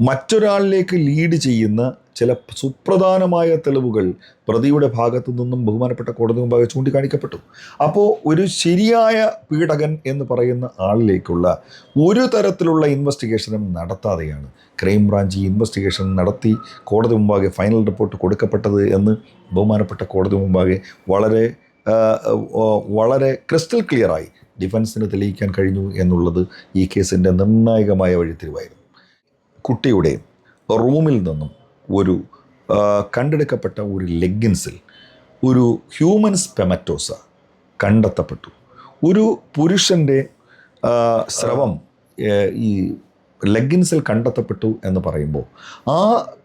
മറ്റൊരാളിലേക്ക് lead ചെയ്യുന്ന ചില സുപ്രധാനമായ തെളിവുകൾ പ്രതിയുടെ ഭാഗത്തു നിന്നും ബഹുമാനപ്പെട്ട കോടതി മുമ്പാകെ ചൂണ്ടിക്കാണിക്കപ്പെട്ടു. അപ്പോൾ ഒരു ശരിയായ പീഡകൻ എന്ന് പറയുന്ന ആളിലേക്കുള്ള ഒരു തരത്തിലുള്ള ഇൻവെസ്റ്റിഗേഷനും നടത്താതെയാണ് ക്രൈംബ്രാഞ്ച് ഈ ഇൻവെസ്റ്റിഗേഷൻ നടത്തി കോടതി മുമ്പാകെ ഫൈനൽ റിപ്പോർട്ട് കൊടുക്കപ്പെട്ടത് എന്ന് ബഹുമാനപ്പെട്ട കോടതി മുമ്പാകെ വളരെ വളരെ ക്രിസ്റ്റൽ ക്ലിയറായി ഡിഫൻസിന് തെളിയിക്കാൻ കഴിഞ്ഞു എന്നുള്ളത് ഈ കേസിന്റെ നിർണായകമായ വഴിത്തിരിവായിരുന്നു. കുട്ടിയുടെ റൂമിൽ നിന്നും ഒരു കണ്ടെടുക്കപ്പെട്ട ഒരു ലെഗിൻസിൽ ഒരു ഹ്യൂമൻ സ്പെമറ്റോസ കണ്ടെത്തപ്പെട്ടു. ഒരു പുരുഷന്റെ സ്രവം ഈ ലെഗിൻസിൽ കണ്ടെത്തപ്പെട്ടു എന്ന് പറയുമ്പോൾ ആ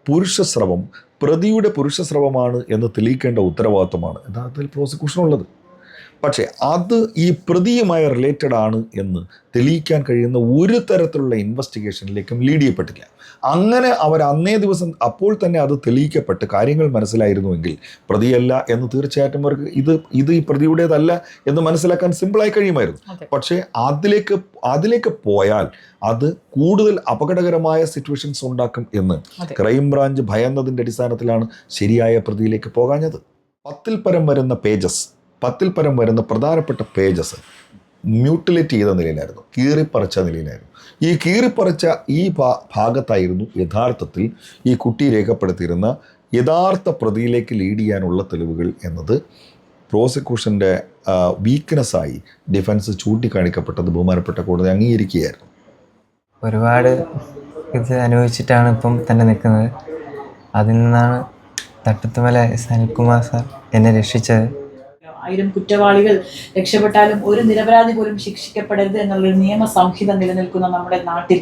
പുരുഷ സ്രവം പ്രതിയുടെ പുരുഷ സ്രവമാണ് എന്ന് തെളിയിക്കേണ്ട ഉത്തരവാദിത്വമാണ്. യഥാർത്ഥത്തിൽ പ്രോസിക്യൂഷനുള്ളത് പക്ഷേ അത് ഈ പ്രതിയുമായി റിലേറ്റഡ് ആണ് എന്ന് തെളിയിക്കാൻ കഴിയുന്ന ഒരു തരത്തിലുള്ള ഇൻവെസ്റ്റിഗേഷനിലേക്കും ലീഡ് ചെയ്യപ്പെട്ടില്ല. അങ്ങനെ അവർ അന്നേ ദിവസം അപ്പോൾ തന്നെ അത് തെളിയിക്കപ്പെട്ട് കാര്യങ്ങൾ മനസ്സിലായിരുന്നുവെങ്കിൽ പ്രതിയല്ല എന്ന് തീർച്ചയായിട്ടും അവർക്ക് ഇത് ഇത് ഈ പ്രതിയുടേതല്ല എന്ന് മനസ്സിലാക്കാൻ സിമ്പിളായി കഴിയുമായിരുന്നു. പക്ഷേ അതിലേക്ക് അതിലേക്ക് പോയാൽ അത് കൂടുതൽ അപകടകരമായ സിറ്റുവേഷൻസ് ഉണ്ടാക്കും എന്ന് ക്രൈം ക്രൈംബ്രാഞ്ച് ഭയന്നതിന്റെ അടിസ്ഥാനത്തിലാണ് ശരിയായ പ്രതിയിലേക്ക് പോകാഞ്ഞത്. പത്തിൽ പരം വരുന്ന പേജസ് പത്തിൽ പരം വരുന്ന പ്രധാനപ്പെട്ട പേജസ് മ്യൂട്ടിലേറ്റ് ചെയ്ത നിലയിലായിരുന്നു കീറിപ്പറച്ച നിലയിലായിരുന്നു. ഈ കീറിപ്പറച്ച ഈ ഭാഗത്തായിരുന്നു യഥാർത്ഥത്തിൽ ഈ കുട്ടി രേഖപ്പെടുത്തിയിരുന്ന യഥാർത്ഥ പ്രതിയിലേക്ക് ലീഡ് ചെയ്യാനുള്ള തെളിവുകൾ എന്നത് പ്രോസിക്യൂഷന്റെ വീക്ക്നെസ്സായി ഡിഫൻസ് ചൂണ്ടിക്കാണിക്കപ്പെട്ടത് ബഹുമാനപ്പെട്ട കോടതി അംഗീകരിക്കുകയായിരുന്നു. ഒരുപാട് ഇത് അനുഭവിച്ചിട്ടാണ് ഇപ്പം തന്നെ നിൽക്കുന്നത്. അതിൽ നിന്നാണ് തട്ടത്തുമല സനിൽകുമാർ സാർ എന്നെ രക്ഷിച്ചത്. ആയിരം കുറ്റവാളികൾ രക്ഷപ്പെട്ടാലും ഒരു നിരപരാധി പോലും ശിക്ഷിക്കപ്പെടരുത് എന്നുള്ളൊരു നിയമ സംഹിത നിലനിൽക്കുന്ന നമ്മുടെ നാട്ടിൽ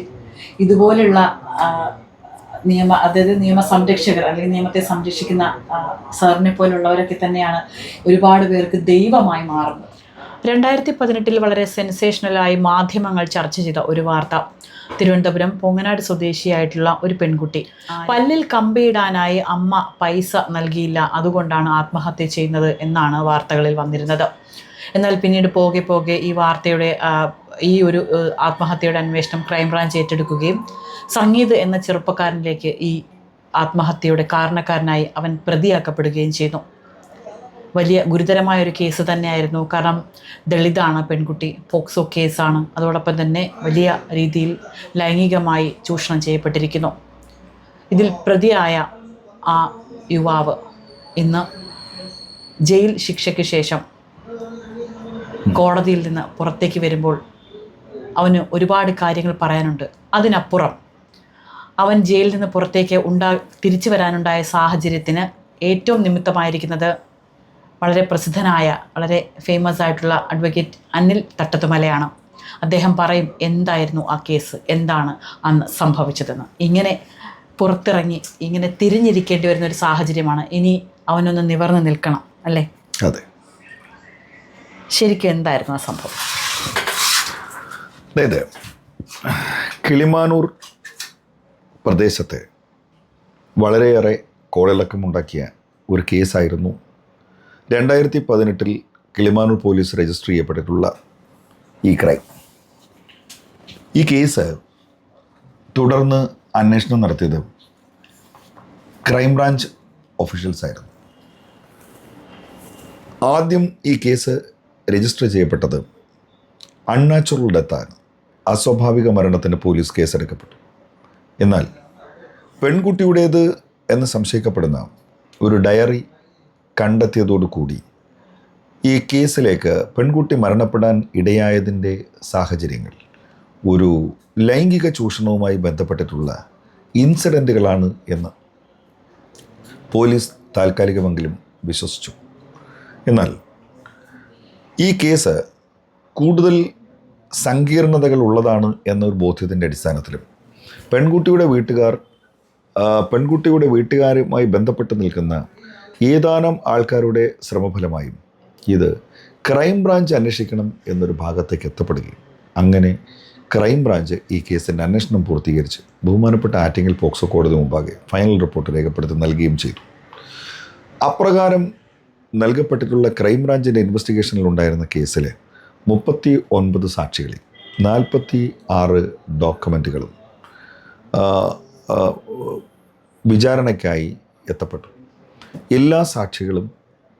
ഇതുപോലുള്ള നിയമ അതായത് നിയമ സംരക്ഷകർ അല്ലെങ്കിൽ നിയമത്തെ സംരക്ഷിക്കുന്ന സാറിനെ പോലുള്ളവരൊക്കെ തന്നെയാണ് ഒരുപാട് പേർക്ക് ദൈവമായി മാറുന്നത്. രണ്ടായിരത്തി പതിനെട്ടിൽ വളരെ സെൻസേഷണലായി മാധ്യമങ്ങൾ ചർച്ച ചെയ്ത ഒരു വാർത്ത. തിരുവനന്തപുരം പൊങ്ങനാട് സ്വദേശിയായിട്ടുള്ള ഒരു പെൺകുട്ടി. പല്ലിൽ കമ്പിയിടാനായി അമ്മ പൈസ നൽകിയില്ല. അതുകൊണ്ടാണ് ആത്മഹത്യ ചെയ്യുന്നത് എന്നാണ് വാർത്തകളിൽ വന്നിരുന്നത്. എന്നാൽ പിന്നീട് പോകെ പോകെ ഈ വാർത്തയുടെ ഈ ഒരു ആത്മഹത്യയുടെ അന്വേഷണം ക്രൈംബ്രാഞ്ച് ഏറ്റെടുക്കുകയും സംഗീത് എന്ന ചെറുപ്പക്കാരനിലേക്ക് ഈ ആത്മഹത്യയുടെ കാരണക്കാരനായി അവൻ പ്രതിയാക്കപ്പെടുകയും ചെയ്തു വലിയ ഗുരുതരമായ ഒരു കേസ് തന്നെയായിരുന്നു. കാരണം ദളിതാണ് പെൺകുട്ടി പോക്സോ കേസാണ്. അതോടൊപ്പം തന്നെ വലിയ രീതിയിൽ ലൈംഗികമായി ചൂഷണം ചെയ്യപ്പെട്ടിരിക്കുന്നു. ഇതിൽ പ്രതിയായ ആ യുവാവ് ഇന്ന് ജയിൽ ശിക്ഷയ്ക്ക് ശേഷം കോടതിയിൽ നിന്ന് പുറത്തേക്ക് വരുമ്പോൾ അവന് ഒരുപാട് കാര്യങ്ങൾ പറയാനുണ്ട്. അതിനപ്പുറം അവൻ ജയിലിൽ നിന്ന് പുറത്തേക്ക് ഉണ്ടാ തിരിച്ചു വരാനുണ്ടായ സാഹചര്യത്തിന് ഏറ്റവും നിമിത്തമായിരിക്കുന്നത് വളരെ പ്രസിദ്ധനായ വളരെ ഫേമസ് ആയിട്ടുള്ള അഡ്വക്കേറ്റ് അനിൽ തട്ടത്തുമലയാണ്. അദ്ദേഹം പറയും എന്തായിരുന്നു ആ കേസ് എന്താണ് അന്ന് സംഭവിച്ചതെന്ന്? ഇങ്ങനെ പുറത്തിറങ്ങി ഇങ്ങനെ തിരിഞ്ഞിരിക്കേണ്ടി വരുന്ന ഒരു സാഹചര്യമാണ്. ഇനി അവനൊന്ന് നിവർന്ന് നിൽക്കണം അല്ലേ? അതെ. ശരിക്കും എന്തായിരുന്നു ആ സംഭവം? അതായത് കിളിമാനൂർ പ്രദേശത്തെ വളരെയേറെ കോളിളക്കമുണ്ടാക്കിയ ഒരു കേസായിരുന്നു രണ്ടായിരത്തി പതിനെട്ടിൽ കിളിമാനൂർ പോലീസ് രജിസ്റ്റർ ചെയ്യപ്പെട്ടിട്ടുള്ള ഈ ക്രൈം. ഈ കേസ് തുടർന്ന് അന്വേഷണം നടത്തിയത് ക്രൈംബ്രാഞ്ച് ഓഫീഷ്യൽസ് ആയിരുന്നു. ആദ്യം ഈ കേസ് രജിസ്റ്റർ ചെയ്യപ്പെട്ടത് അൺനാച്ചുറൽ ഡെത്താണ് അസ്വാഭാവിക മരണത്തിന് പോലീസ് കേസെടുക്കപ്പെട്ടു. എന്നാൽ പെൺകുട്ടിയുടേത് എന്ന് സംശയിക്കപ്പെടുന്ന ഒരു ഡയറി കണ്ടെത്തിയതോടുകൂടി ഈ കേസിലേക്ക് പെൺകുട്ടി മരണപ്പെടാൻ ഇടയായതിന്റെ സാഹചര്യങ്ങൾ ഒരു ലൈംഗിക ചൂഷണവുമായി ബന്ധപ്പെട്ടിട്ടുള്ള ഇൻസിഡന്റുകളാണ് എന്ന് പോലീസ് താൽക്കാലികമെങ്കിലും വിശ്വസിച്ചു. എന്നാൽ ഈ കേസ് കൂടുതൽ സങ്കീർണതകൾ ഉള്ളതാണ് എന്നൊരു ബോധ്യത്തിന്റെ അടിസ്ഥാനത്തിലും പെൺകുട്ടിയുടെ വീട്ടുകാർ പെൺകുട്ടിയുടെ വീട്ടുകാരുമായി ബന്ധപ്പെട്ട് നിൽക്കുന്ന ഏതാനും ആൾക്കാരുടെ ശ്രമഫലമായും ഇത് ക്രൈംബ്രാഞ്ച് അന്വേഷിക്കണം എന്നൊരു ഭാഗത്തേക്ക് എത്തപ്പെടുകയും അങ്ങനെ ക്രൈം ബ്രാഞ്ച് ഈ കേസിന്റെ അന്വേഷണം പൂർത്തീകരിച്ച് ബഹുമാനപ്പെട്ട ആറ്റിങ്ങൽ പോക്സോ കോടതി മുമ്പാകെ ഫൈനൽ റിപ്പോർട്ട് രേഖപ്പെടുത്തി നൽകുകയും ചെയ്തു. അപ്രകാരം നൽകപ്പെട്ടിട്ടുള്ള ക്രൈംബ്രാഞ്ചിന്റെ ഇൻവെസ്റ്റിഗേഷനിൽ ഉണ്ടായിരുന്ന കേസിൽ മുപ്പത്തി ഒൻപത് സാക്ഷികളിൽ നാൽപ്പത്തി ആറ് ഡോക്യുമെന്റുകളും വിചാരണയ്ക്കായി എത്തപ്പെട്ടു. എല്ലാ സാക്ഷികളും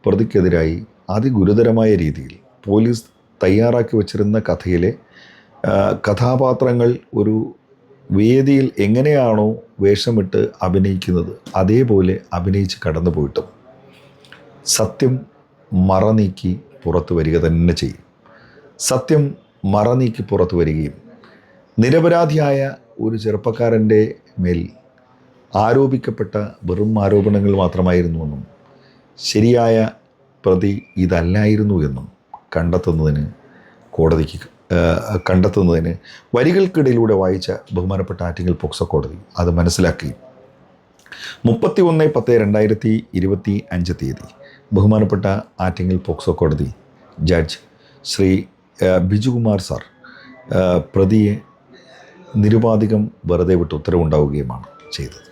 പ്രതിക്കെതിരായി അതിഗുരുതരമായ രീതിയിൽ പോലീസ് തയ്യാറാക്കി വച്ചിരുന്ന കഥയിലെ കഥാപാത്രങ്ങൾ ഒരു വേദിയിൽ എങ്ങനെയാണോ വേഷമിട്ട് അഭിനയിക്കുന്നത് അതേപോലെ അഭിനയിച്ച് കടന്നു പോയിട്ടും സത്യം മറനീക്കി പുറത്തു വരിക തന്നെ ചെയ്യും. സത്യം മറനീക്കി പുറത്തു വരികയും നിരപരാധിയായ ഒരു ചെറുപ്പക്കാരന്റെ മേൽ ആരോപിക്കപ്പെട്ട വെറും ആരോപണങ്ങൾ മാത്രമായിരുന്നുവെന്നും ശരിയായ പ്രതി ഇതല്ലായിരുന്നു എന്നും കണ്ടെത്തുന്നതിന് കോടതിക്ക് കണ്ടെത്തുന്നതിന് വരികൾക്കിടയിലൂടെ വായിച്ച ബഹുമാനപ്പെട്ട ആറ്റിങ്ങൽ പോക്സോ കോടതി അത് മനസ്സിലാക്കി. മുപ്പത്തി ഒന്ന് പത്ത് രണ്ടായിരത്തി ഇരുപത്തി അഞ്ച് തീയതി ബഹുമാനപ്പെട്ട ആറ്റിങ്ങൽ പോക്സോ കോടതി ജഡ്ജ് ശ്രീ ബിജുകുമാർ സാർ പ്രതിയെ നിരുപാധികം വെറുതെ വിട്ട് ഉത്തരവുണ്ടാവുകയുമാണ് ചെയ്തത്.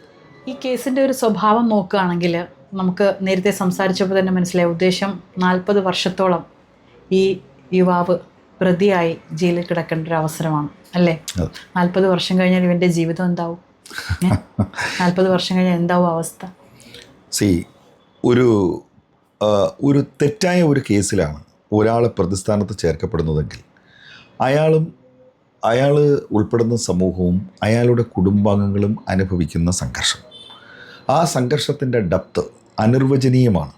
ഈ കേസിന്റെ ഒരു സ്വഭാവം നോക്കുകയാണെങ്കിൽ നമുക്ക് നേരത്തെ സംസാരിച്ചപ്പോൾ തന്നെ മനസ്സിലായ. ഉദ്ദേശം നാൽപ്പത് വർഷത്തോളം ഈ യുവാവ് പ്രതിയായി ജയിലിൽ കിടക്കേണ്ട ഒരു അവസരമാണ് അല്ലേ. നാൽപ്പത് വർഷം കഴിഞ്ഞാൽ ഇവന്റെ ജീവിതം എന്താവും? നാൽപ്പത് വർഷം കഴിഞ്ഞാൽ എന്താവും അവസ്ഥ? സി ഒരു ഒരു തെറ്റായ ഒരു കേസിലാണ് ഒരാൾ പ്രതിസ്ഥാനത്ത് ചേർക്കപ്പെടുന്നതെങ്കിൽ അയാളും അയാൾ ഉൾപ്പെടുന്ന സമൂഹവും അയാളുടെ കുടുംബാംഗങ്ങളും അനുഭവിക്കുന്ന സംഘർഷം. ആ സംഘർഷത്തിന്റെ ഡപ്ത് അനിർവചനീയമാണ്.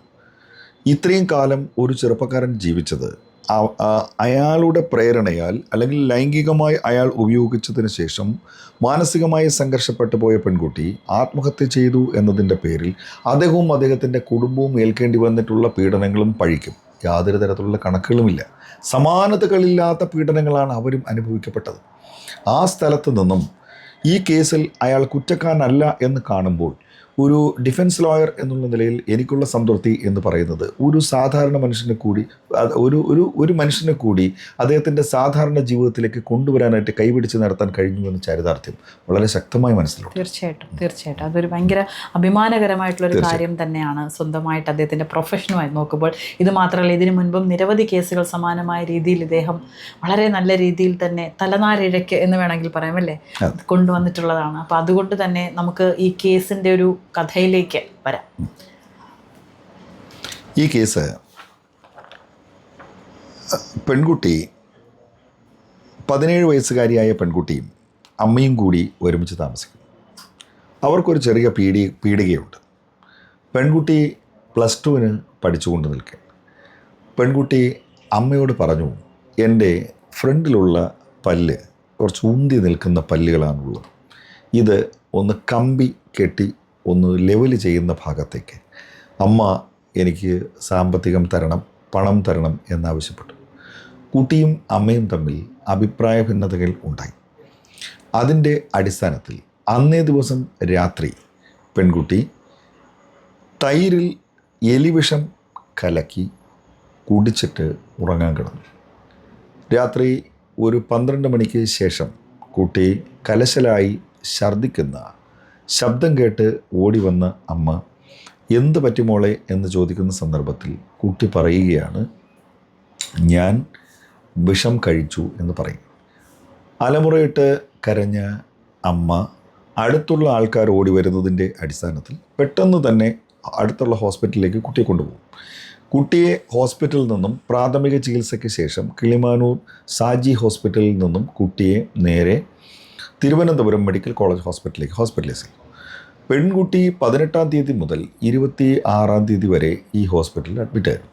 ഇത്രയും കാലം ഒരു ചെറുപ്പക്കാരൻ ജീവിച്ചത് അയാളുടെ പ്രേരണയാൽ അല്ലെങ്കിൽ ലൈംഗികമായി അയാൾ ഉപയോഗിച്ചതിന് ശേഷം മാനസികമായി സംഘർഷപ്പെട്ടു പോയ പെൺകുട്ടി ആത്മഹത്യ ചെയ്തു എന്നതിന്റെ പേരിൽ അദ്ദേഹവും അദ്ദേഹത്തിന്റെ കുടുംബവും ഏൽക്കേണ്ടി വന്നിട്ടുള്ള പീഡനങ്ങളും പഴിക്കും. യാതൊരു തരത്തിലുള്ള കണക്കുകളുമില്ല. സമാനതകളില്ലാത്ത പീഡനങ്ങളാണ് അവരും അനുഭവിക്കപ്പെട്ടത്. ആ സ്ഥലത്ത് നിന്നും ഈ കേസിൽ അയാൾ കുറ്റക്കാരനല്ല എന്ന് കാണുമ്പോൾ ഒരു ഡിഫൻസ് ലോയർ എന്നുള്ള നിലയിൽ എനിക്കുള്ള സംതൃപ്തി എന്ന് പറയുന്നത് ഒരു സാധാരണ മനുഷ്യനെ കൂടി ഒരു ഒരു ഒരു മനുഷ്യനെ കൂടി അദ്ദേഹത്തിന്റെ സാധാരണ ജീവിതത്തിലേക്ക് കൊണ്ടുവരാനായിട്ട് കൈപിടിച്ച് നടത്താൻ കഴിഞ്ഞു എന്ന ചരിതാർത്ഥ്യം വളരെ ശക്തമായി മനസ്സിലുണ്ട്. തീർച്ചയായിട്ടും തീർച്ചയായിട്ടും. അതൊരു ഭയങ്കര അഭിമാനകരമായിട്ടുള്ളൊരു കാര്യം തന്നെയാണ് സ്വന്തമായിട്ട് അദ്ദേഹത്തിന്റെ പ്രൊഫഷനുമായി നോക്കുമ്പോൾ. ഇത് മാത്രമല്ല ഇതിനു മുൻപും നിരവധി കേസുകൾ സമാനമായ രീതിയിൽ ഇദ്ദേഹം വളരെ നല്ല രീതിയിൽ തന്നെ തലനാരിഴയ്ക്ക് എന്ന് വേണമെങ്കിൽ പറയാം അല്ലേ? കൊണ്ടുവന്നിട്ടുള്ളതാണ്. അപ്പോൾ അതുകൊണ്ട് തന്നെ നമുക്ക് ഈ കേസിന്റെ ഒരു കഥയിലേക്ക് വരാം. ഈ കേസ് പെൺകുട്ടി പതിനേഴ് വയസ്സുകാരിയായ പെൺകുട്ടിയും അമ്മയും കൂടി ഒരുമിച്ച് താമസിക്കുന്നു. അവർക്കൊരു ചെറിയ പീഡി പീഡികയുണ്ട് പെൺകുട്ടി പ്ലസ് ടുവിന് പഠിച്ചുകൊണ്ട് നിൽക്കുക പെൺകുട്ടി അമ്മയോട് പറഞ്ഞു എന്റെ ഫ്രണ്ടിലുള്ള പല്ല് കുറച്ച് ഉന്തി നിൽക്കുന്ന പല്ലുകളാണുള്ളത്. ഇത് ഒന്ന് കമ്പി കെട്ടി ഒന്ന് ലെവൽ ചെയ്യുന്ന ഭാഗത്തേക്ക്. അമ്മ എനിക്ക് സാമ്പത്തികം തരണം പണം തരണം എന്നാവശ്യപ്പെട്ടു. കുട്ടിയും അമ്മയും തമ്മിൽ അഭിപ്രായ ഭിന്നതകൾ ഉണ്ടായി. അതിന്റെ അടിസ്ഥാനത്തിൽ അന്നേ ദിവസം രാത്രി പെൺകുട്ടി തൈരിൽ എലിവിഷം കലക്കി കുടിച്ചിട്ട് ഉറങ്ങാൻ കിടന്നു. രാത്രി ഒരു പന്ത്രണ്ട് മണിക്ക് ശേഷം കുട്ടി കലശലായി ഛർദ്ദിക്കുന്ന ശബ്ദം കേട്ട് ഓടി വന്ന അമ്മ എന്ത് പറ്റി മോളെ? എന്ന് ചോദിക്കുന്ന സന്ദർഭത്തിൽ കുട്ടി പറയുകയാണ് ഞാൻ വിഷം കഴിച്ചു എന്ന് പറയും. അലമുറയിട്ട് കരഞ്ഞ അമ്മ അടുത്തുള്ള ആൾക്കാർ ഓടി വരുന്നതിന്റെ അടിസ്ഥാനത്തിൽ പെട്ടെന്ന് തന്നെ അടുത്തുള്ള ഹോസ്പിറ്റലിലേക്ക് കുട്ടിയെ കൊണ്ടുപോകും. കുട്ടിയെ ഹോസ്പിറ്റലിൽ നിന്നും പ്രാഥമിക ചികിത്സയ്ക്ക് ശേഷം കിളിമാനൂർ സാജി ഹോസ്പിറ്റലിൽ നിന്നും കുട്ടിയെ നേരെ തിരുവനന്തപുരം മെഡിക്കൽ കോളേജ് ഹോസ്പിറ്റലിലേക്ക് ഹോസ്പിറ്റലൈസ് ചെയ്യും പെൺകുട്ടി പതിനെട്ടാം തീയതി മുതൽ ഇരുപത്തി ആറാം തീയതി വരെ ഈ ഹോസ്പിറ്റലിൽ അഡ്മിറ്റായിരുന്നു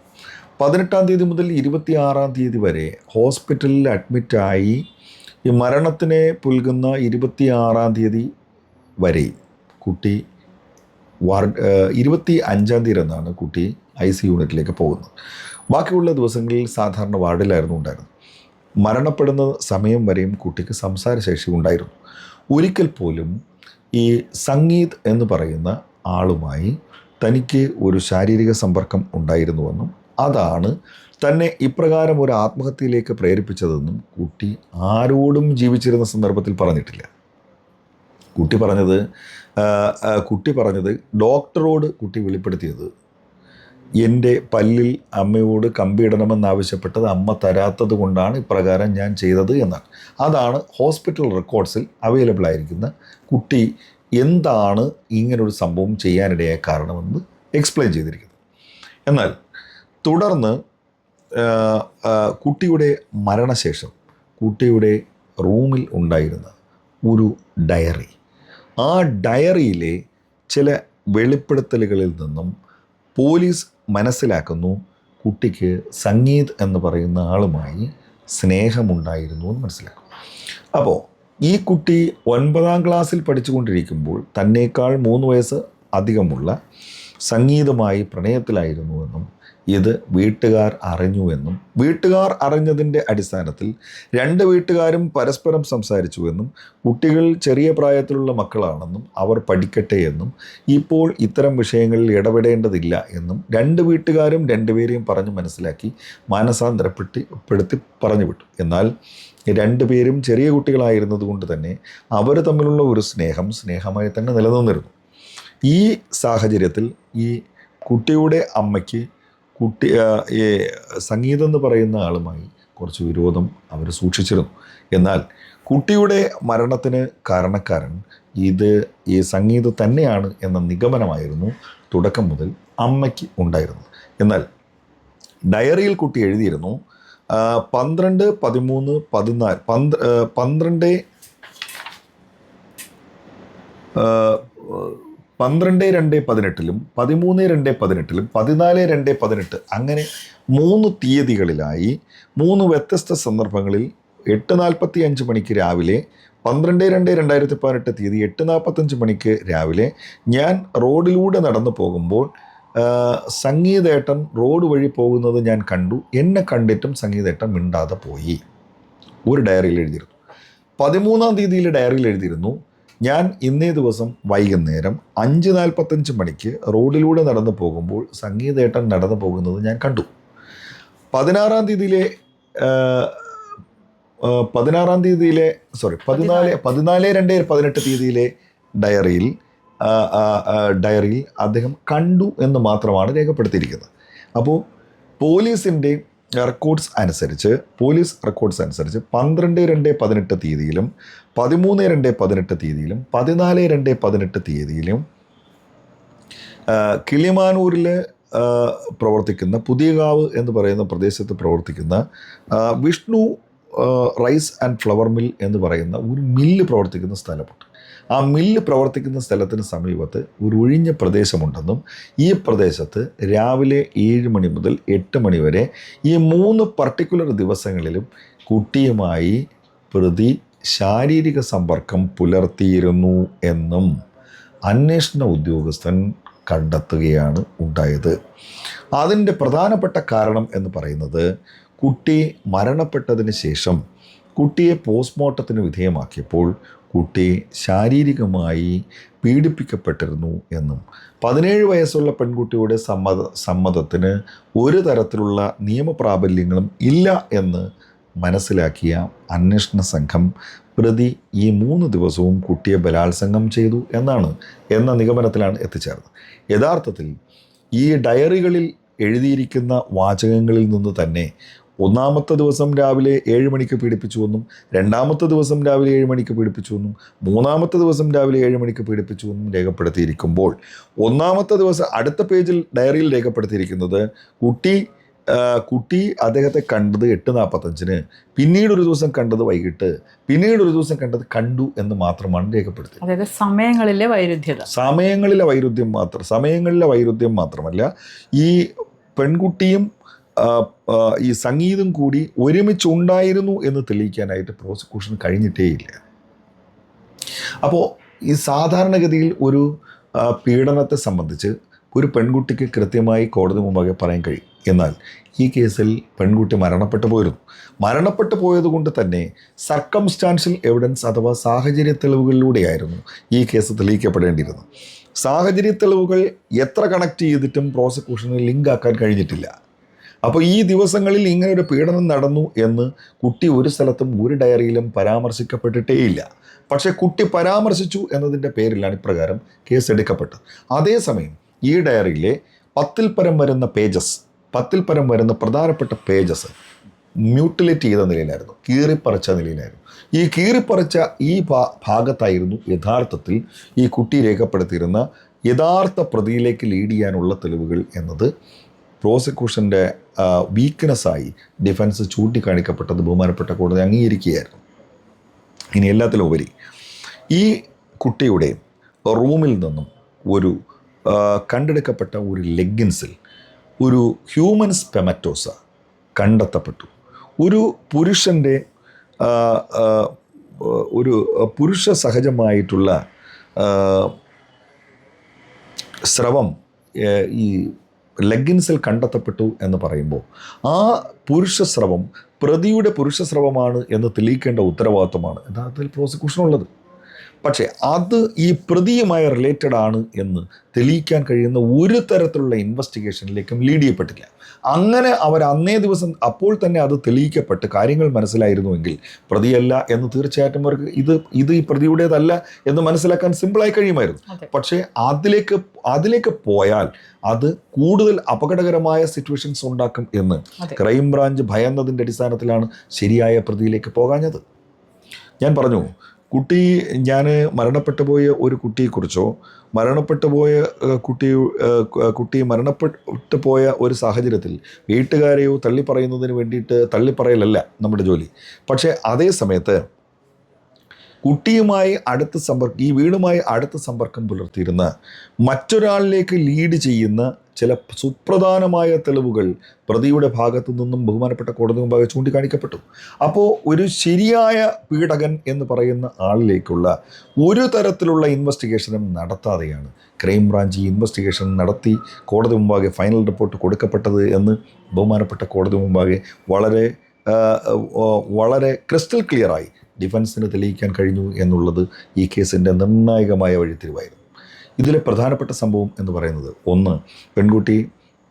പതിനെട്ടാം തീയതി മുതൽ ഇരുപത്തി ആറാം തീയതി വരെ ഹോസ്പിറ്റലിൽ അഡ്മിറ്റായി ഈ മരണത്തിനെ പുൽകുന്ന ഇരുപത്തി ആറാം തീയതി വരെ കുട്ടി വാർഡ് ഇരുപത്തി അഞ്ചാം തീയതി എന്നാണ് കുട്ടി ഐ സി യൂണിറ്റിലേക്ക് പോകുന്നത്. ബാക്കിയുള്ള ദിവസങ്ങളിൽ സാധാരണ വാർഡിലായിരുന്നു ഉണ്ടായിരുന്നത്. മരണപ്പെടുന്ന സമയം വരെയും കുട്ടിക്ക് സംസാരശേഷി ഉണ്ടായിരുന്നു. ഒരിക്കൽ പോലും ഈ സംഗീത് എന്ന് പറയുന്ന ആളുമായി തനിക്ക് ഒരു ശാരീരിക സമ്പർക്കം ഉണ്ടായിരുന്നുവെന്നും അതാണ് തന്നെ ഇപ്രകാരം ഒരു ആത്മഹത്യയിലേക്ക് പ്രേരിപ്പിച്ചതെന്നും കുട്ടി ആരോടും ജീവിച്ചിരുന്ന സന്ദർഭത്തിൽ പറഞ്ഞിട്ടില്ല. കുട്ടി പറഞ്ഞത് കുട്ടി പറഞ്ഞത് ഡോക്ടറോട് കുട്ടി വെളിപ്പെടുത്തിയത് എന്റെ പല്ലിൽ അമ്മയോട് കമ്പിയിടണമെന്നാവശ്യപ്പെട്ടത് അമ്മ തരാത്തത് കൊണ്ടാണ് ഇപ്രകാരം ഞാൻ ചെയ്തത് എന്നാണ്. അതാണ് ഹോസ്പിറ്റൽ റെക്കോർഡ്സിൽ അവൈലബിൾ ആയിരിക്കുന്ന കുട്ടി എന്താണ് ഇങ്ങനൊരു സംഭവം ചെയ്യാനിടയായ കാരണമെന്ന് എക്സ്പ്ലെയിൻ ചെയ്തിരിക്കുന്നത്. എന്നാൽ തുടർന്ന് കുട്ടിയുടെ മരണശേഷം കുട്ടിയുടെ റൂമിൽ ഉണ്ടായിരുന്ന ഒരു ഡയറി ആ ഡയറിയിലെ ചില വെളിപ്പെടുത്തലുകളിൽ നിന്നും പോലീസ് മനസ്സിലാക്കുന്നു. കുട്ടിക്ക് സംഗീത് എന്ന് പറയുന്ന ആളുമായി സ്നേഹമുണ്ടായിരുന്നു എന്ന് മനസ്സിലാക്കും അപ്പോൾ ഈ കുട്ടി ഒൻപതാം ക്ലാസ്സിൽ പഠിച്ചുകൊണ്ടിരിക്കുമ്പോൾ തന്നേക്കാൾ മൂന്ന് വയസ്സ് അധികമുള്ള സംഗീതമായി പ്രണയത്തിലായിരുന്നുവെന്നും ഇത് വീട്ടുകാർ അറിഞ്ഞുവെന്നും വീട്ടുകാർ അറിഞ്ഞതിന്റെ അടിസ്ഥാനത്തിൽ രണ്ട് വീട്ടുകാരും പരസ്പരം സംസാരിച്ചുവെന്നും കുട്ടികൾ ചെറിയ പ്രായത്തിലുള്ള മക്കളാണെന്നും അവർ പഠിക്കട്ടെ എന്നും ഇപ്പോൾ ഇത്തരം വിഷയങ്ങളിൽ ഇടപെടേണ്ടതില്ല എന്നും രണ്ട് വീട്ടുകാരും രണ്ടുപേരെയും പറഞ്ഞ് മനസ്സിലാക്കി മാനസാന്തരപ്പെട്ടി പെടുത്തി പറഞ്ഞു വിട്ടു എന്നാൽ രണ്ടുപേരും ചെറിയ കുട്ടികളായിരുന്നത് കൊണ്ട് തന്നെ അവർ തമ്മിലുള്ള ഒരു സ്നേഹം സ്നേഹമായി തന്നെ നിലനിന്നിരുന്നു. ഈ സാഹചര്യത്തിൽ ഈ കുട്ടിയുടെ അമ്മയ്ക്ക് കുട്ടി ഈ സംഗീതം എന്ന് പറയുന്ന ആളുമായി കുറച്ച് വിരോധം അവർ സൂക്ഷിച്ചിരുന്നു. എന്നാൽ കുട്ടിയുടെ മരണത്തിന് കാരണക്കാരൻ ഇത് ഈ സംഗീതം തന്നെയാണ് എന്ന നിഗമനമായിരുന്നു തുടക്കം മുതൽ അമ്മയ്ക്ക് ഉണ്ടായിരുന്നത്. എന്നാൽ ഡയറിയിൽ കുട്ടി എഴുതിയിരുന്നു പന്ത്രണ്ട് പതിമൂന്ന് പതിനാല് പന്ത് ആ, പന്ത്രണ്ട് പന്ത്രണ്ട് രണ്ട് പതിനെട്ടിലും പതിമൂന്ന് രണ്ട് പതിനെട്ടിലും പതിനാല് രണ്ട് പതിനെട്ട് അങ്ങനെ മൂന്ന് തീയതികളിലായി മൂന്ന് വ്യത്യസ്ത സന്ദർഭങ്ങളിൽ എട്ട് നാൽപ്പത്തി അഞ്ച് മണിക്ക് രാവിലെ പന്ത്രണ്ട് രണ്ട് രണ്ടായിരത്തി പതിനെട്ട് തീയതി എട്ട് നാൽപ്പത്തഞ്ച് മണിക്ക് രാവിലെ ഞാൻ റോഡിലൂടെ നടന്നു പോകുമ്പോൾ സംഗീതേട്ടൻ റോഡ് വഴി പോകുന്നത് ഞാൻ കണ്ടു. എന്നെ കണ്ടിട്ടും സംഗീതേട്ടൻ മിണ്ടാതെ പോയി. ഒരു ഡയറിയിൽ എഴുതിയിരുന്നു. പതിമൂന്നാം തീയതിയിൽ ഡയറിയിൽ എഴുതിയിരുന്നു. ഞാൻ ഇന്നേ ദിവസം വൈകുന്നേരം അഞ്ച് നാൽപ്പത്തഞ്ച് മണിക്ക് റോഡിലൂടെ നടന്നു പോകുമ്പോൾ സംഗീതേട്ടൻ നടന്നു പോകുന്നത് ഞാൻ കണ്ടു. പതിനാറാം തീയതിയിലെ പതിനാറാം തീയതിയിലെ സോറി പതിനാല് പതിനാല്. രണ്ട് പതിനെട്ട് തീയതിയിലെ ഡയറിയിൽ ഡയറിയിൽ അദ്ദേഹം കണ്ടു എന്ന് മാത്രമാണ് രേഖപ്പെടുത്തിയിരിക്കുന്നത്. അപ്പോൾ പോലീസിന്റെ റെക്കോർഡ്സ് അനുസരിച്ച് പോലീസ് റെക്കോർഡ്സ് അനുസരിച്ച് പന്ത്രണ്ട് രണ്ട് പതിനെട്ട് തീയതിയിലും പതിമൂന്ന് രണ്ട് പതിനെട്ട് തീയതിയിലും പതിനാല് രണ്ട് പതിനെട്ട് തീയതിയിലും കിളിമാനൂരിൽ പ്രവർത്തിക്കുന്ന പുതിയകാവ് എന്ന് പറയുന്ന പ്രദേശത്ത് പ്രവർത്തിക്കുന്ന Vishnu rice and flour mill എന്ന് പറയുന്ന ഒരു മില്ല് പ്രവർത്തിക്കുന്ന സ്ഥലമുണ്ട്. ആ മില്ല് പ്രവർത്തിക്കുന്ന സ്ഥലത്തിന് സമീപത്ത് ഒരു ഒഴിഞ്ഞ പ്രദേശമുണ്ടെന്നും ഈ പ്രദേശത്ത് രാവിലെ ഏഴ് മണി മുതൽ എട്ട് മണി വരെ ഈ മൂന്ന് പർട്ടിക്കുലർ ദിവസങ്ങളിലും കുട്ടിയുമായി പ്രതി ശാരീരിക സമ്പർക്കം പുലർത്തിയിരുന്നു എന്നും അന്വേഷണ ഉദ്യോഗസ്ഥൻ കണ്ടെത്തുകയാണ് ഉണ്ടായത്. അതിന്റെ പ്രധാനപ്പെട്ട കാരണം എന്ന് പറയുന്നത് കുട്ടി മരണപ്പെട്ടതിന് ശേഷം കുട്ടിയെ പോസ്റ്റ്മോർട്ടത്തിന് വിധേയമാക്കിയപ്പോൾ കുട്ടി ശാരീരികമായി പീഡിപ്പിക്കപ്പെട്ടിരുന്നു എന്നും പതിനേഴ് വയസ്സുള്ള പെൺകുട്ടിയുടെ സമ്മത സമ്മതത്തിന് ഒരു തരത്തിലുള്ള നിയമപ്രാബല്യങ്ങളും ഇല്ല എന്ന് മനസ്സിലാക്കിയ അന്വേഷണ സംഘം പ്രതി ഈ മൂന്ന് ദിവസവും കുട്ടിയെ ബലാത്സംഗം ചെയ്തു എന്നാണ് എന്ന നിഗമനത്തിലാണ് എത്തിച്ചേർന്നത്. യഥാർത്ഥത്തിൽ ഈ ഡയറികളിൽ എഴുതിയിരിക്കുന്ന വാചകങ്ങളിൽ നിന്ന് തന്നെ ഒന്നാമത്തെ ദിവസം രാവിലെ ഏഴ് മണിക്ക് പീഡിപ്പിച്ചുവെന്നും രണ്ടാമത്തെ ദിവസം രാവിലെ ഏഴ് മണിക്ക് പീഡിപ്പിച്ചുവെന്നും മൂന്നാമത്തെ ദിവസം രാവിലെ ഏഴ് മണിക്ക് പീഡിപ്പിച്ചുവെന്നും രേഖപ്പെടുത്തിയിരിക്കുമ്പോൾ. ഒന്നാമത്തെ ദിവസം അടുത്ത പേജിൽ ഡയറിയിൽ രേഖപ്പെടുത്തിയിരിക്കുന്നത് കുട്ടി കുട്ടി അദ്ദേഹത്തെ കണ്ടത് എട്ട് നാൽപ്പത്തഞ്ചിന് പിന്നീട് ഒരു ദിവസം കണ്ടത് വൈകിട്ട്. പിന്നീട് ഒരു ദിവസം കണ്ടത് കണ്ടു എന്ന് മാത്രമാണ് രേഖപ്പെടുത്തിയത്. അതായത് സമയങ്ങളിലെ വൈരുദ്ധ്യത. സമയങ്ങളിലെ വൈരുദ്ധ്യം മാത്രം സമയങ്ങളിലെ വൈരുദ്ധ്യം മാത്രമല്ല ഈ പെൺകുട്ടിയും ഈ സംഗീതം കൂടി ഒരുമിച്ചുണ്ടായിരുന്നു എന്ന് തെളിയിക്കാനായിട്ട് പ്രോസിക്യൂഷൻ കഴിഞ്ഞിട്ടേയില്ല. അപ്പോൾ ഈ സാധാരണഗതിയിൽ ഒരു പീഡനത്തെ സംബന്ധിച്ച് ഒരു പെൺകുട്ടിക്ക് കൃത്യമായി കോടതി മുമ്പാകെ പറയാൻ കഴിയും എന്നാൽ ഈ കേസിൽ പെൺകുട്ടി മരണപ്പെട്ടു പോയിരുന്നു. മരണപ്പെട്ടു പോയതുകൊണ്ട് തന്നെ സർക്കംസ്റ്റാൻഷ്യൽ എവിഡൻസ് അഥവാ സാഹചര്യ തെളിവുകളിലൂടെയായിരുന്നു ഈ കേസ് തെളിയിക്കപ്പെടേണ്ടിയിരുന്നത്. സാഹചര്യ തെളിവുകൾ എത്ര കണക്ട് ചെയ്തിട്ടും പ്രോസിക്യൂഷന് ലിങ്ക് ആക്കാൻ കഴിഞ്ഞിട്ടില്ല. അപ്പോൾ ഈ ദിവസങ്ങളിൽ ഇങ്ങനെ ഒരു പീഡനം നടന്നു എന്ന് കുട്ടി ഒരു സ്ഥലത്തും ഒരു ഡയറിയിലും പരാമർശിക്കപ്പെട്ടിട്ടേയില്ല. പക്ഷേ കുട്ടി പരാമർശിച്ചു എന്നതിന്റെ പേരിലാണ് ഇപ്രകാരം കേസ് എടുക്കപ്പെട്ടത് അതേസമയം ഈ ഡയറിയിലെ പത്തിൽ പരം വരുന്ന പേജസ് പത്തിൽ പരം വരുന്ന പ്രധാനപ്പെട്ട പേജസ് മ്യൂട്ടിലേറ്റ് ചെയ്ത നിലയിലായിരുന്നു കീറിപ്പറിച്ച നിലയിലായിരുന്നു. ഈ കീറിപ്പറിച്ച ഈ ഭാഗത്തായിരുന്നു യഥാർത്ഥത്തിൽ ഈ കുട്ടി രേഖപ്പെടുത്തിയിരുന്ന യഥാർത്ഥ പ്രതിയിലേക്ക് ലീഡ് ചെയ്യാനുള്ള തെളിവുകൾ എന്നത് പ്രോസിക്യൂഷന്റെ വീക്ക്നെസ്സായി ഡിഫൻസ് ചൂണ്ടിക്കാണിക്കപ്പെട്ടത് ബഹുമാനപ്പെട്ട കോടതി അംഗീകരിക്കുകയായിരുന്നു. ഇനി എല്ലാത്തിലും ഉപരി ഈ കുട്ടിയുടെ റൂമിൽ നിന്നും ഒരു കണ്ടെടുക്കപ്പെട്ട ഒരു ലെഗിൻസിൽ ഒരു ഹ്യൂമൻ സ്പെമറ്റോസ കണ്ടെത്തപ്പെട്ടു. ഒരു പുരുഷന്റെ ഒരു പുരുഷ സഹജമായിട്ടുള്ള സ്രവം ഈ ലെഗിൻസിൽ കണ്ടെത്തപ്പെട്ടു എന്ന് പറയുമ്പോൾ ആ പുരുഷ സ്രവം പ്രതിയുടെ പുരുഷ സ്രവമാണ് എന്ന് തെളിയിക്കേണ്ട ഉത്തരവാദിത്വമാണ്. യഥാർത്ഥത്തിൽ പ്രോസിക്യൂഷനുള്ളത് പക്ഷേ അത് ഈ പ്രതിയുമായി റിലേറ്റഡ് ആണ് എന്ന് തെളിയിക്കാൻ കഴിയുന്ന ഒരു തരത്തിലുള്ള ഇൻവെസ്റ്റിഗേഷനിലേക്കും ലീഡ് ചെയ്യപ്പെട്ടില്ല. അങ്ങനെ അവർ അന്നേ ദിവസം അപ്പോൾ തന്നെ അത് തെളിയിക്കപ്പെട്ട് കാര്യങ്ങൾ മനസ്സിലായിരുന്നുവെങ്കിൽ പ്രതിയല്ല എന്ന് തീർച്ചയായിട്ടും അവർക്ക് ഇത് ഇത് ഈ പ്രതിയുടേതല്ല എന്ന് മനസ്സിലാക്കാൻ സിമ്പിളായി കഴിയുമായിരുന്നു. പക്ഷേ അതിലേക്ക് അതിലേക്ക് പോയാൽ അത് കൂടുതൽ അപകടകരമായ സിറ്റുവേഷൻസ് ഉണ്ടാക്കും എന്ന്. ക്രൈംബ്രാഞ്ച് ഭയന്നതിന്റെ അടിസ്ഥാനത്തിലാണ് ശരിയായ പ്രതിയിലേക്ക് പോകാഞ്ഞത്. ഞാൻ പറഞ്ഞു കുട്ടി ഞാൻ മരണപ്പെട്ടു പോയ ഒരു കുട്ടിയെക്കുറിച്ചോ മരണപ്പെട്ടു പോയ കുട്ടി കുട്ടി മരണപ്പെട്ടു പോയ ഒരു സാഹചര്യത്തിൽ വീട്ടുകാരെയോ തള്ളിപ്പറയുന്നതിന് വേണ്ടിയിട്ട് തള്ളിപ്പറയലല്ല നമ്മുടെ ജോലി. പക്ഷേ അതേ സമയത്ത് കുട്ടിയുമായി അടുത്ത സമ്പർക്കം ഈ വീടുമായി അടുത്ത സമ്പർക്കം പുലർത്തിയിരുന്ന മറ്റൊരാളിലേക്ക് ലീഡ് ചെയ്യുന്ന ചില സുപ്രധാനമായ തെളിവുകൾ പ്രതിയുടെ ഭാഗത്തു നിന്നും ബഹുമാനപ്പെട്ട കോടതി മുമ്പാകെ ചൂണ്ടിക്കാണിക്കപ്പെട്ടു. അപ്പോൾ ഒരു ശരിയായ പീഡകൻ എന്ന് പറയുന്ന ആളിലേക്കുള്ള ഒരു തരത്തിലുള്ള ഇൻവെസ്റ്റിഗേഷനും നടത്താതെയാണ് ക്രൈംബ്രാഞ്ച് ഈ ഇൻവെസ്റ്റിഗേഷൻ നടത്തി കോടതി മുമ്പാകെ ഫൈനൽ റിപ്പോർട്ട് കൊടുക്കപ്പെട്ടത് എന്ന് ബഹുമാനപ്പെട്ട കോടതി മുമ്പാകെ വളരെ വളരെ ക്രിസ്റ്റൽ ക്ലിയറായി ഡിഫൻസിന് തെളിയിക്കാൻ കഴിഞ്ഞു എന്നുള്ളത് ഈ കേസിന്റെ നിർണായകമായ വഴിത്തിരിവായിരുന്നു. ഇതിലെ പ്രധാനപ്പെട്ട സംഭവം എന്ന് പറയുന്നത് ഒന്ന് പെൺകുട്ടി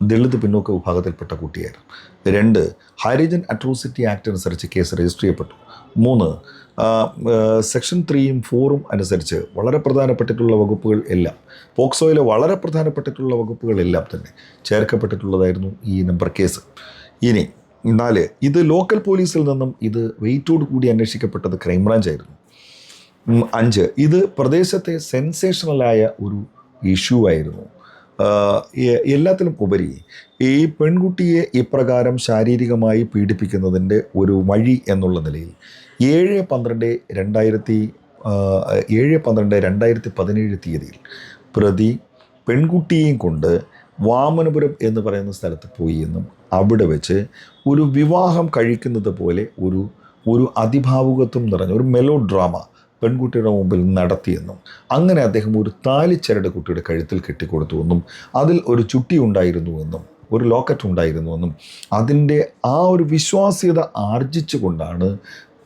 ദളിത് പിന്നോക്ക വിഭാഗത്തിൽപ്പെട്ട കുട്ടിയായിരുന്നു. രണ്ട് ഹൈറിജൻ അട്രോസിറ്റി ആക്ട് അനുസരിച്ച് കേസ് രജിസ്റ്റർ ചെയ്യപ്പെട്ടു. മൂന്ന് സെക്ഷൻ ത്രീയും ഫോറും അനുസരിച്ച് വളരെ പ്രധാനപ്പെട്ടിട്ടുള്ള വകുപ്പുകൾ എല്ലാം പോക്സോയിലെ വളരെ പ്രധാനപ്പെട്ടിട്ടുള്ള വകുപ്പുകളെല്ലാം തന്നെ ചേർക്കപ്പെട്ടിട്ടുള്ളതായിരുന്നു ഈ നമ്പർ കേസ് ഇനി നാല് ഇത് ലോക്കൽ പോലീസിൽ നിന്നും ഇത് വെയിറ്റോട് കൂടി അന്വേഷിക്കപ്പെട്ടത് ക്രൈംബ്രാഞ്ച് ആയിരുന്നു. അഞ്ച് ഇത് പ്രദേശത്തെ സെൻസേഷണലായ ഒരു ഇഷ്യൂ ആയിരുന്നു. എല്ലാത്തിലും ഉപരി ഈ പെൺകുട്ടിയെ ഇപ്രകാരം ശാരീരികമായി പീഡിപ്പിക്കുന്നതിന്റെ ഒരു വഴി എന്നുള്ള നിലയിൽ ഏഴ് പന്ത്രണ്ട് രണ്ടായിരത്തി ഏഴ് പന്ത്രണ്ട് രണ്ടായിരത്തി പതിനേഴ് തീയതിയിൽ പ്രതി പെൺകുട്ടിയെയും കൊണ്ട് വാമനപുരം എന്ന് പറയുന്ന സ്ഥലത്ത് പോയി എന്നും അവിടെ വെച്ച് ഒരു വിവാഹം കഴിക്കുന്നത് പോലെ ഒരു ഒരു അതിഭാവുകത്വം നിറഞ്ഞ ഒരു മെലോ ഡ്രാമ പെൺകുട്ടിയുടെ മുമ്പിൽ നടത്തിയെന്നും അങ്ങനെ അദ്ദേഹം ഒരു താലിച്ചരട് കുട്ടിയുടെ കഴുത്തിൽ കെട്ടിക്കൊടുത്തുവെന്നും അതിൽ ഒരു ചുട്ടി ഉണ്ടായിരുന്നുവെന്നും ഒരു ലോക്കറ്റ് ഉണ്ടായിരുന്നുവെന്നും അതിന്റെ ആ ഒരു വിശ്വാസ്യത ആർജിച്ചുകൊണ്ടാണ്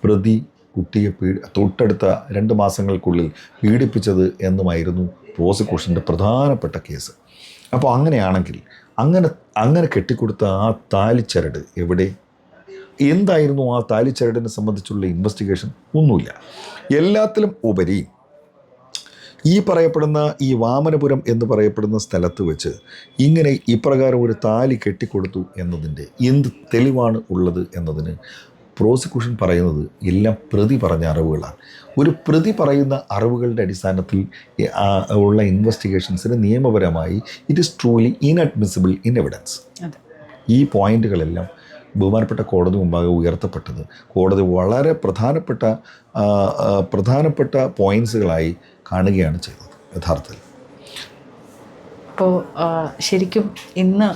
പ്രതി കുട്ടിയെ പീഡി തൊട്ടടുത്ത രണ്ട് മാസങ്ങൾക്കുള്ളിൽ പീഡിപ്പിച്ചത് എന്നുമായിരുന്നു പ്രോസിക്യൂഷന്റെ പ്രധാനപ്പെട്ട കേസ് അപ്പോൾ അങ്ങനെയാണെങ്കിൽ അങ്ങനെ അങ്ങനെ കെട്ടിക്കൊടുത്ത ആ താലിച്ചരട് എവിടെ? എന്തായിരുന്നു ആ താലിച്ചരടിനെ സംബന്ധിച്ചുള്ള ഇൻവെസ്റ്റിഗേഷൻ ഒന്നുമില്ല. എല്ലാത്തിലും ഉപരി ഈ പറയപ്പെടുന്ന ഈ വാമനപുരം എന്ന് പറയപ്പെടുന്ന സ്ഥലത്ത് വെച്ച് ഇങ്ങനെ ഇപ്രകാരം ഒരു താലി കെട്ടിക്കൊടുത്തു എന്നതിന്റെ എന്ത് തെളിവാണ് ഉള്ളത് എന്നതിന് പ്രോസിക്യൂഷൻ പറയുന്നത് എല്ലാം പ്രതി പറഞ്ഞ അറിവുകളാണ്. ഒരു പ്രതി പറയുന്ന അറിവുകളുടെ അടിസ്ഥാനത്തിൽ ഉള്ള ഇൻവെസ്റ്റിഗേഷൻസിന് നിയമപരമായി it is truly inadmissible in evidence ഈ പോയിന്റുകളെല്ലാം ബഹുമാനപ്പെട്ട കോടതി മുമ്പാകെ ഉയർത്തപ്പെട്ടത്. കോടതി വളരെ പ്രധാനപ്പെട്ട പ്രധാനപ്പെട്ട പോയിൻസുകളായി കാണുകയാണ് ചെയ്തത് യഥാർത്ഥത്തിൽ. അപ്പോൾ ശരിക്കും ഇന്ന്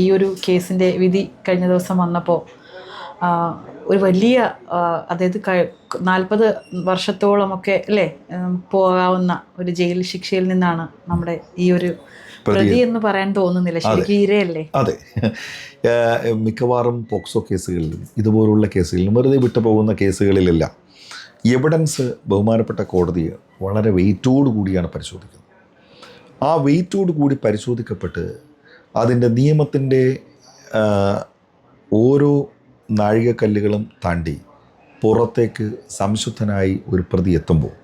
ഈ ഒരു കേസിന്റെ വിധി കഴിഞ്ഞ ദിവസം വന്നപ്പോൾ ഒരു വലിയ അതായത് നാൽപ്പത് വർഷത്തോളമൊക്കെ അല്ലേ പോകാവുന്ന ഒരു ജയിൽ ശിക്ഷയിൽ നിന്നാണ് നമ്മുടെ ഈ ഒരു പ്രതി. എന്ന് പറയാൻ തോന്നുന്നില്ല. ശരിക്കും ഇരയല്ലേ? അതെ. മിക്കവാറും പോക്സോ കേസുകളിലും ഇതുപോലുള്ള കേസുകളിലും വെറുതെ വിട്ടു പോകുന്ന കേസുകളിലെല്ലാം എവിഡൻസ് ബഹുമാനപ്പെട്ട കോടതി വളരെ വെയിറ്റോടു കൂടിയാണ് പരിശോധിക്കുന്നത്. ആ വെയിറ്റോടു കൂടി പരിശോധിക്കപ്പെട്ട് അതിന്റെ നിയമത്തിന്റെ ഓരോ നാഴികക്കല്ലുകളും താണ്ടി പുറത്തേക്ക് സംശുദ്ധനായി ഒരു പ്രതി എത്തുമ്പോൾ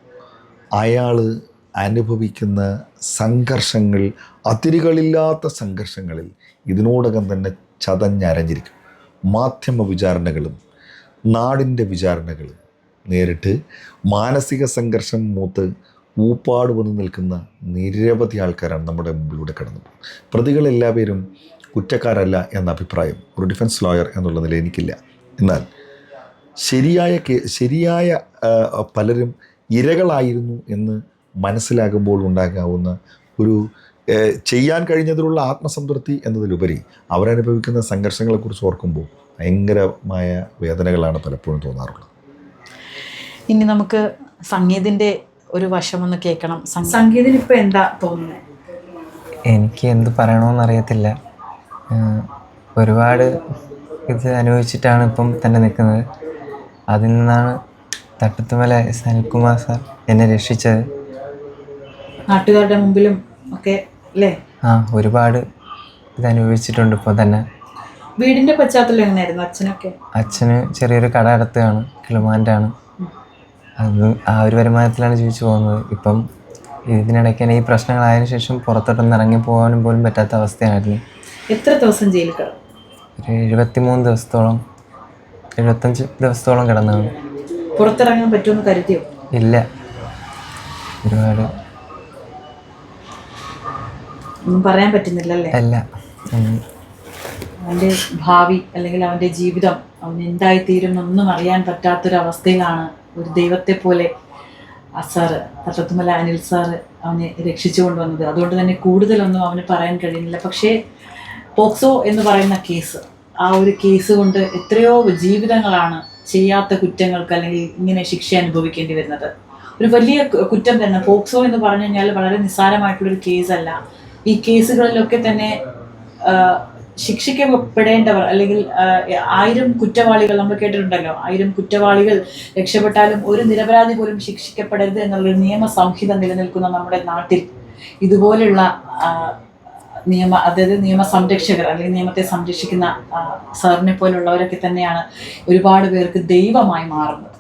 അയാൾ അനുഭവിക്കുന്ന സംഘർഷങ്ങൾ അതിരുകളില്ലാത്ത സംഘർഷങ്ങളിൽ ഇതിനോടകം തന്നെ ചതഞ്ഞരഞ്ഞിരിക്കും. മാധ്യമ വിചാരണകളും നാടിന്റെ വിചാരണകളും നേരിട്ട് മാനസിക സംഘർഷം മൂത്ത് ഊപ്പാട് വന്ന് നിൽക്കുന്ന നിരവധി ആൾക്കാരാണ് നമ്മുടെ മുമ്പിലൂടെ കടന്നു പ്രതികൾ പ്രതികളെല്ലാവരും കുറ്റക്കാരല്ല എന്ന അഭിപ്രായം ഒരു ഡിഫൻസ് ലോയർ എന്നുള്ള നില എനിക്കില്ല. എന്നാൽ ശരിയായ കേ ശരിയായ പലരും ഇരകളായിരുന്നു എന്ന് മനസ്സിലാകുമ്പോൾ ഉണ്ടാകാവുന്ന ഒരു ചെയ്യാൻ കഴിഞ്ഞതിലുള്ള ആത്മസംതൃപ്തി എന്നതിലുപരി അവരനുഭവിക്കുന്ന സംഘർഷങ്ങളെക്കുറിച്ച് ഓർക്കുമ്പോൾ ഭയങ്കരമായ വേദനകളാണ് പലപ്പോഴും തോന്നാറുള്ളത്. ഇനി നമുക്ക് സംഗീതിന്റെ ഒരു വശം ഒന്ന് കേൾക്കണം. സംഗീതിന് ഇപ്പം എന്താ തോന്നുന്നത് എനിക്ക് എന്ത് പറയണമെന്ന് അറിയത്തില്ല ആഹ് ഒരുപാട് ഇത് അനുഭവിച്ചിട്ടാണ് ഇപ്പം തന്നെ നിൽക്കുന്നത്. അതിൽ നിന്നാണ് തട്ടത്തുമല സനൽകുമാർ സാർ എന്നെ രക്ഷിച്ചത്. നാട്ടുകാരുടെ മുമ്പിലും ഒക്കെ അല്ലേ? ആ ഒരുപാട് ഇത് അനുഭവിച്ചിട്ടുണ്ട് ഇപ്പോൾ തന്നെ. വീടിന്റെ പശ്ചാത്തലം എങ്ങനെയായിരുന്നു അച്ഛനൊക്കെ? അച്ഛന് ചെറിയൊരു കട അടുത്താണ് കിളുമാന്റാണ്. അത് ആ ഒരു വരുമാനത്തിലാണ് ജീവിച്ചു പോകുന്നത്. ഇപ്പം ഇതിനിടയ്ക്ക് തന്നെ ഈ പ്രശ്നങ്ങളായതിനു ശേഷം പുറത്തോട്ടൊന്ന് ഇറങ്ങി പോകാനും പോലും പറ്റാത്ത അവസ്ഥയായിരുന്നു. എത്ര ദിവസം ജയിലിൽ കിടന്നു? ഒരു എഴുപത്തിമൂന്ന് ദിവസത്തോളം എഴുപത്തഞ്ച് ദിവസത്തോളം കിടന്നാണ്. പുറത്തിറങ്ങാൻ പറ്റുമെന്ന് കരുതിയോ? ഇല്ല. ഒരുപാട്. ഒന്നും പറയാൻ പറ്റുന്നില്ലല്ലേ? അല്ല. ഉം. അവന്റെ ഭാവി അല്ലെങ്കിൽ അവന്റെ ജീവിതം അവൻ എന്തായിത്തീരും ഒന്നും അറിയാൻ പറ്റാത്തൊരവസ്ഥയിലാണ് ഒരു ദൈവത്തെ പോലെ ആ സാറ് തട്ടത്തുമല അനിൽ സാറ് അവനെ രക്ഷിച്ചു കൊണ്ടുവന്നത് അതുകൊണ്ട് തന്നെ കൂടുതലൊന്നും അവന് പറയാൻ കഴിയുന്നില്ല. പക്ഷേ പോക്സോ എന്ന് പറയുന്ന കേസ് ആ ഒരു കേസ് കൊണ്ട് എത്രയോ ജീവിതങ്ങളാണ് ചെയ്യാത്ത കുറ്റങ്ങൾക്ക് അല്ലെങ്കിൽ ഇങ്ങനെ ശിക്ഷ അനുഭവിക്കേണ്ടി വരുന്നത്. ഒരു വലിയ കുറ്റം തന്നെ. പോക്സോ എന്ന് പറഞ്ഞു കഴിഞ്ഞാൽ വളരെ നിസ്സാരമായിട്ടുള്ളൊരു കേസല്ല. ഈ കേസുകളിലൊക്കെ തന്നെ ശിക്ഷിക്കപ്പെടേണ്ടവർ അല്ലെങ്കിൽ ആയിരം കുറ്റവാളികൾ നമ്മൾ കേട്ടിട്ടുണ്ടല്ലോ. ആയിരം കുറ്റവാളികൾ രക്ഷപ്പെട്ടാലും ഒരു നിരപരാധി പോലും ശിക്ഷിക്കപ്പെടരുത് എന്നുള്ളൊരു നിയമ സംഹിത നിലനിൽക്കുന്ന നമ്മുടെ നാട്ടിൽ ഇതുപോലുള്ള ആ, നിയമ അതായത് നിയമ സംരക്ഷകർ അല്ലെങ്കിൽ നിയമത്തെ സംരക്ഷിക്കുന്ന സാറിനെ പോലുള്ളവരൊക്കെ തന്നെയാണ് ഒരുപാട് പേർക്ക് ദൈവമായി മാറുന്നത്.